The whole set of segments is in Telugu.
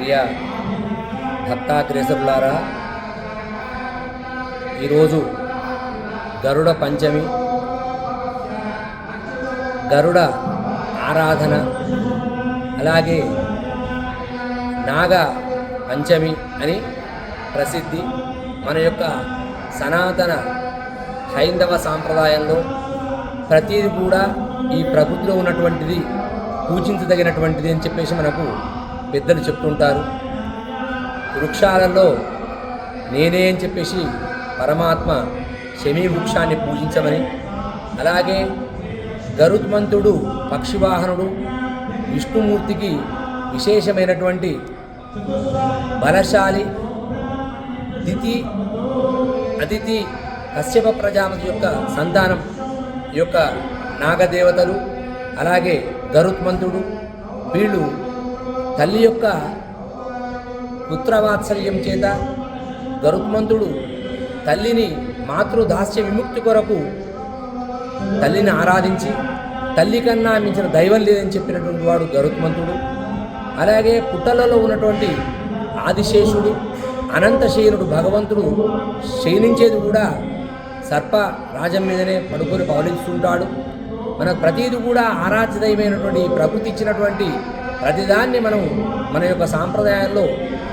ప్రియ భక్తాగ్రేసరులారా ఈరోజు గరుడ పంచమి గరుడ ఆరాధన అలాగే నాగ పంచమి అని ప్రసిద్ధి మన యొక్క సనాతన హైందవ సాంప్రదాయంలో ప్రతిది కూడా ఈ ప్రకృతిలో ఉన్నటువంటిది పూజించదగినటువంటిది అని చెప్పేసి మనకు పెద్దలు చెప్తుంటారు. వృక్షాలలో నేనే అని చెప్పేసి పరమాత్మ శమీ వృక్షాన్ని పూజించమని అలాగే గరుత్మంతుడు పక్షివాహనుడు విష్ణుమూర్తికి విశేషమైనటువంటి బలశాలి దితి అతిథి కశ్యప ప్రజాపతి యొక్క సంతానం యొక్క నాగదేవతలు అలాగే గరుత్మంతుడు వీళ్ళు తల్లి యొక్క పుత్రవాత్సల్యం చేత గరుత్మంతుడు తల్లిని మాతృదాస్య విముక్తి కొరకు తల్లిని ఆరాధించి తల్లి కన్నా మించిన దైవం లేదని చెప్పినటువంటి వాడు గరుత్మంతుడు. అలాగే పుట్టలలో ఉన్నటువంటి ఆదిశేషుడు అనంతశయనుడు భగవంతుడు శయనించేది కూడా సర్ప రాజం మీదనే పడుకొని పవలిస్తుంటాడు మనకు ప్రతీది కూడా ఆరాధ్యదయమైనటువంటి ప్రకృతి ఇచ్చినటువంటి ప్రతిదాన్ని మనం మన యొక్క సాంప్రదాయాల్లో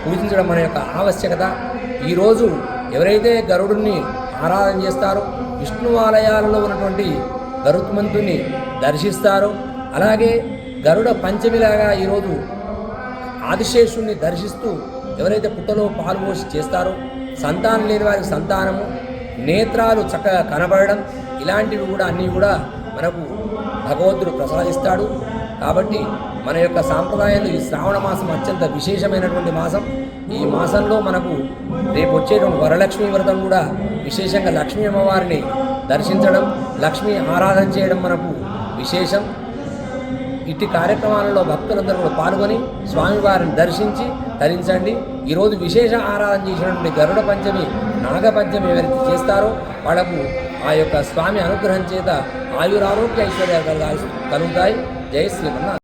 పూజించడం మన యొక్క ఆవశ్యకత. ఈరోజు ఎవరైతే గరుడుని ఆరాధన చేస్తారో విష్ణు ఆలయాలలో ఉన్నటువంటి గరుత్మంతుని దర్శిస్తారో అలాగే గరుడ పంచమిలాగా ఈరోజు ఆదిశేషుణ్ణి దర్శిస్తూ ఎవరైతే పుట్టలో పాల్పోసి చేస్తారో సంతానం లేని వారికి సంతానము నేత్రాలు చక్కగా కనబడడం ఇలాంటివి కూడా అన్నీ కూడా మనకు భగవంతుడు ప్రసాదిస్తాడు. కాబట్టి మన యొక్క సాంప్రదాయాలు ఈ శ్రావణ మాసం అత్యంత విశేషమైనటువంటి మాసం. ఈ మాసంలో మనకు రేపు వచ్చేటువంటి వరలక్ష్మి వ్రతం కూడా విశేషంగా లక్ష్మీ అమ్మవారిని దర్శించడం లక్ష్మీ ఆరాధన చేయడం మనకు విశేషం. ఇట్టి కార్యక్రమాలలో భక్తులందరూ కూడా పాల్గొని స్వామివారిని దర్శించి ధరించండి ఈరోజు విశేష ఆరాధన చేసినటువంటి గరుడ పంచమి నాగపంచమి ఎవరైతే చేస్తారో వాళ్ళకు ఆ యొక్క స్వామి అనుగ్రహం చేత ఆయురారోగ్య ఐశ్వర్యాలు కలుగుతాయి. జై శ్రీమన్నారాయణ.